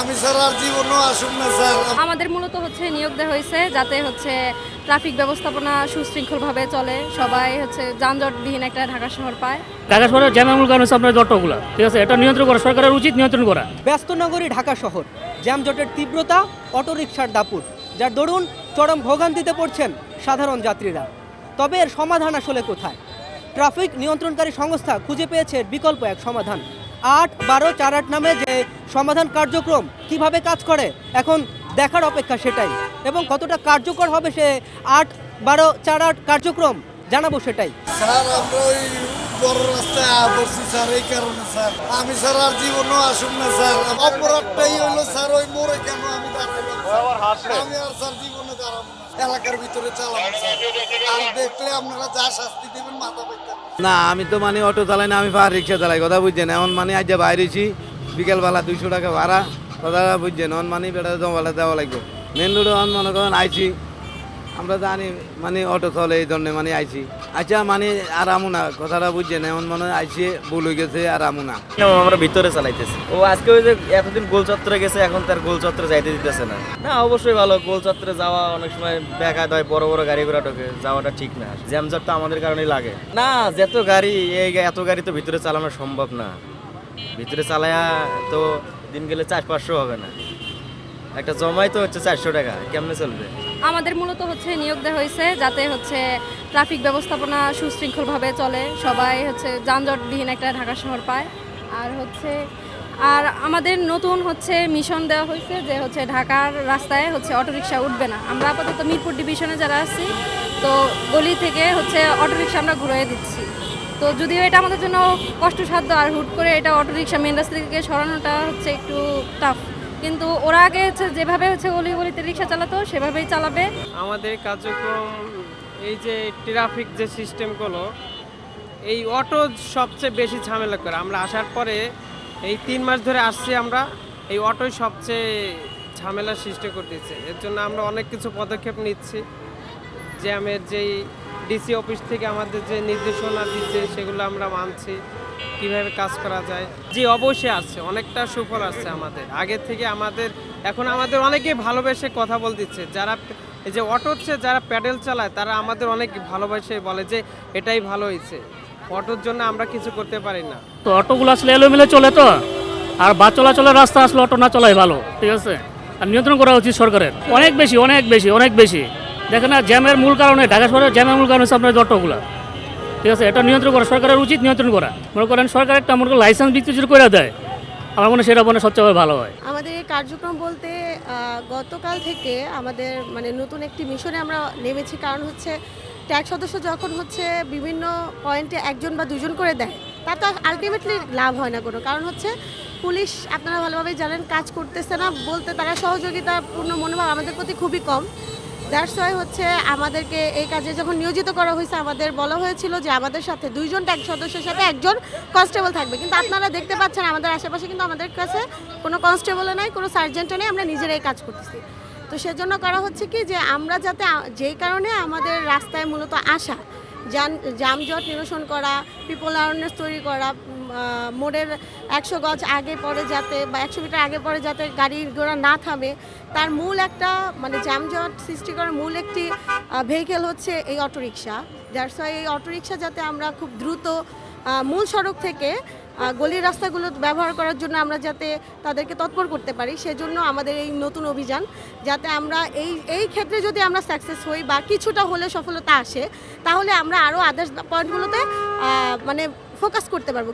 আমি স্যার আর জীবনও আসুন না স্যার। আমাদের মূলত হচ্ছে নিয়োগ দেওয়া হয়েছে যাতে হচ্ছে ট্রাফিক ব্যবস্থাপনা সুশৃঙ্খলভাবে চলে সবাই হচ্ছে যানজটবিহীন একটা ঢাকা শহর পায়। ঢাকা শহরের জ্যামের মূল কারণ হচ্ছে আপনার জটগুলো ঠিক আছে? এটা নিয়ন্ত্রণ করা সরকারের উচিত নিয়ন্ত্রণ করা। ব্যস্ত নগরী ঢাকা শহর জ্যামজটের তীব্রতা অটোরিকশার দাপুট যার দরুন চরম ভোগান্তিতে পড়ছেন সাধারণ যাত্রীরা। তবে এর সমাধান আসলে কোথায়? ট্রাফিক নিয়ন্ত্রণকারী সংস্থা খুঁজে পেয়েছে বিকল্প এক সমাধান। আট বারো চার আট নামে যে সমাধান কার্যক্রম কীভাবে কাজ করে, এখন দেখার অপেক্ষা সেটাই। এবং কতটা কার্যকর হবে সে আট বারো চার আট কার্যক্রম জানাব সেটাই। স্যার, আমরা ওই বড় রাস্তায় পড়ছি স্যার, এই কারণে স্যার। আমি স্যার আর জীবনও আসুন না, স্যার। অপরাধটাই হলো, স্যার, ওই মোড়ে কেন আমি আমি আর স্যার জীবনে এলাকার ভিতরে আর দেখলে আপনারা যা শাস্তি দেবেন, মাথা না, আমি তো মানে অটো চালাই না, আমি পাহাড় রিক্সা চালাই, কথা বুঝছেন এমন মানে আজ বাইরেছি বিকেলবেলা দুইশো টাকা ভাড়া কথাটা বুঝছেন অন মানে বেটা জমালে দেওয়া লাগবে। মেন রোডে অন মনে করেন আইছি। আমরা জানি মানে অটো চলে এই জন্যে মানে আইছি। আচ্ছা মানে আর আমু না কথাটা বুঝছেন এখন মনে হয় আইছি ভুল হয়ে গেছে আর আমু না আমরা ভিতরে চালাইতেছি? ও আজকে ওই যে এতদিন গোল চত্বরে গেছে এখন তার গোল চত্বরে যাইতে দিতেছে না। না অবশ্যই ভালো গোল চত্বরে যাওয়া অনেক সময় ব্যাঘাত হয় বড় বড় গাড়ি ঘোড়া ঢোকে যাওয়াটা ঠিক না। জ্যামজট তো আমাদের কারণেই লাগে। না যত গাড়ি এই এত গাড়ি তো ভিতরে চালানো সম্ভব না। ভিতরে চালায়া তো দিন গেলে চার পাঁচশো হবে না। একটা জমাই তো হচ্ছে চারশো টাকা কেমনে চলবে? আমাদের মূলত হচ্ছে নিয়োগ দেওয়া হয়েছে যাতে হচ্ছে ট্রাফিক ব্যবস্থাপনা সুশৃঙ্খলভাবে চলে, সবাই হচ্ছে যানজটবিহীন একটা ঢাকা শহর পায়। আর হচ্ছে, আর আমাদের নতুন হচ্ছে মিশন দেওয়া হয়েছে যে হচ্ছে ঢাকার রাস্তায় হচ্ছে অটোরিকশা উঠবে না। আমরা আপাতত মিরপুর ডিভিশনে যারা আছি, তো গলি থেকে হচ্ছে অটোরিকশা আমরা ঘুরিয়ে দিচ্ছি। তো যদিও এটা আমাদের জন্য কষ্টসাধ্য, আর হুট করে এটা অটোরিকশা মেন রাস্তা থেকে সরানোটা হচ্ছে একটু টাফ কিন্তু ওরা আগে হচ্ছে যেভাবে হচ্ছে গলি গলিতে রিক্সা চালাতো, সেভাবেই চালাবে। আমাদের কার্যক্রম, এই যে ট্রাফিক যে সিস্টেমগুলো এই অটো সবচেয়ে বেশি ঝামেলা করে। আমরা আসার পরে এই তিন মাস ধরে আসছি আমরা, এই অটোই সবচেয়ে ঝামেলা সৃষ্টি করতেছে এর জন্য আমরা অনেক কিছু পদক্ষেপ নিচ্ছি। জ্যামের যেই ডিসি অফিস থেকে আমাদের যে নির্দেশনা দিচ্ছে, সেগুলো আমরা মানছি। কীভাবে কাজ করা যায়? জি, অবশ্যই আসছে অনেকটা সুফল আসছে আমাদের। আগে থেকে আমাদের, এখন আমাদের অনেকেই ভালোবেসে কথা বলতেছে যারা এই যে অটো হচ্ছে, যারা প্যাডেল চালায়, তারা আমাদের অনেক ভালোবেসে বলে যে, এটাই ভালো হয়েছে। অটোর জন্য আমরা কিছু করতে পারি না। তো অটোগুলো আসলে এলোমেলো চলে তো? আর বা চলাচলের রাস্তা আসলে অটো না চলাই ভালো, ঠিক আছে? আর নিয়ন্ত্রণ করা উচিত সরকারের। অনেক বেশি অনেক বেশি অনেক বেশি। দেখেন না, জ্যামের মূল কারণে, ঢাকা শহরের জ্যামের মূল কারণ হচ্ছে আপনার অটোগুলো ঠিক আছে, এটা নিয়ন্ত্রণ করা, সরকারের উচিত নিয়ন্ত্রণ করা। মনে করেন সরকার একটা, মনে করেন লাইসেন্স বিক্রি করে দেয়। আমার মনে সেটা মনে সবচেয়ে ভালো হয়। আমাদের কার্যক্রম বলতে গতকাল থেকে আমাদের মানে নতুন একটি মিশনে আমরা নেমেছি, কারণ হচ্ছে ট্যাগ সদস্য যখন হচ্ছে বিভিন্ন পয়েন্টে একজন বা দুজন করে দেয় তা তো আলটিমেটলি লাভ হয় না কোনো। কারণ হচ্ছে পুলিশ, আপনারা ভালোভাবেই জানেন, কাজ করতেছে না বলতে তারা সহযোগিতাপূর্ণ মনোভাব আমাদের প্রতি খুবই কম। দ্যাটস ওয়াই হচ্ছে আমাদেরকে এই কাজে যখন নিয়োজিত করা হয়েছে, আমাদের বলা হয়েছিল যে আমাদের সাথে দুইজন ট্যাগ সদস্যের সাথে একজন কনস্টেবল থাকবে। কিন্তু আপনারা দেখতে পাচ্ছেন আমাদের আশেপাশে কিন্তু আমাদের কাছে কোনো কনস্টেবলও নাই, কোনো সার্জেন্টও নেই, আমরা নিজেরাই কাজ করতেছি। তো সেজন্য করা হচ্ছে কি যে আমরা যাতে যেই কারণে আমাদের রাস্তায় মূলত আসা, যান, যানজট নিরসন করা পিপল অ্যাওয়ারনেস তৈরি করা মোড়ের একশো গজ আগে পরে যাতে বা একশো মিটার আগে পরে যাতে গাড়ি ঘোড়া না থামে, তার মূল একটা মানে যানজট সৃষ্টি করার মূল একটি ভেহিকেল হচ্ছে এই অটোরিকশা। যার সয় এই অটোরিকশা যাতে আমরা খুব দ্রুত মূল সড়ক থেকে গলির রাস্তাগুলো ব্যবহার করার জন্য আমরা যাতে তাদেরকে তৎপর করতে পারি, সেজন্য আমাদের এই নতুন অভিযান। যাতে আমরা এই এই ক্ষেত্রে যদি আমরা সাকসেস হই বা কিছুটা হলে সফলতা আসে, তাহলে আমরা আরও আদার্স পয়েন্টগুলোতে মানে ফোকাস করতে পারব।